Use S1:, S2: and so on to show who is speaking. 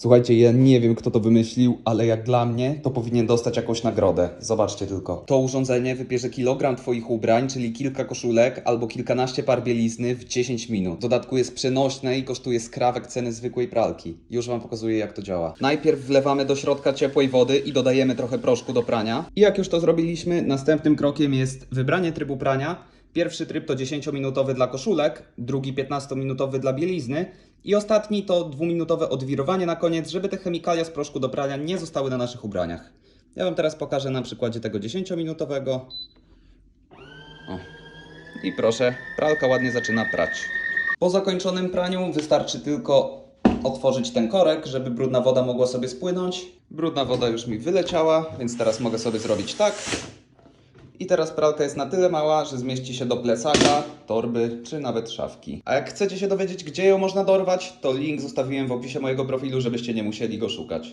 S1: Słuchajcie, ja nie wiem kto to wymyślił, ale jak dla mnie to powinien dostać jakąś nagrodę. Zobaczcie tylko. To urządzenie wybierze kilogram twoich ubrań, czyli kilka koszulek albo kilkanaście par bielizny w 10 minut. W dodatku jest przenośne i kosztuje skrawek ceny zwykłej pralki. Już wam pokazuję jak to działa. Najpierw wlewamy do środka ciepłej wody i dodajemy trochę proszku do prania. I jak już to zrobiliśmy, następnym krokiem jest wybranie trybu prania. Pierwszy tryb to 10-minutowy dla koszulek, drugi 15-minutowy dla bielizny i ostatni to dwuminutowe odwirowanie na koniec, żeby te chemikalia z proszku do prania nie zostały na naszych ubraniach. Ja Wam teraz pokażę na przykładzie tego 10-minutowego. O. I proszę, pralka ładnie zaczyna prać. Po zakończonym praniu wystarczy tylko otworzyć ten korek, żeby brudna woda mogła sobie spłynąć. Brudna woda już mi wyleciała, więc teraz mogę sobie zrobić tak. I teraz pralka jest na tyle mała, że zmieści się do plecaka, torby czy nawet szafki. A jak chcecie się dowiedzieć, gdzie ją można dorwać, to link zostawiłem w opisie mojego profilu, żebyście nie musieli go szukać.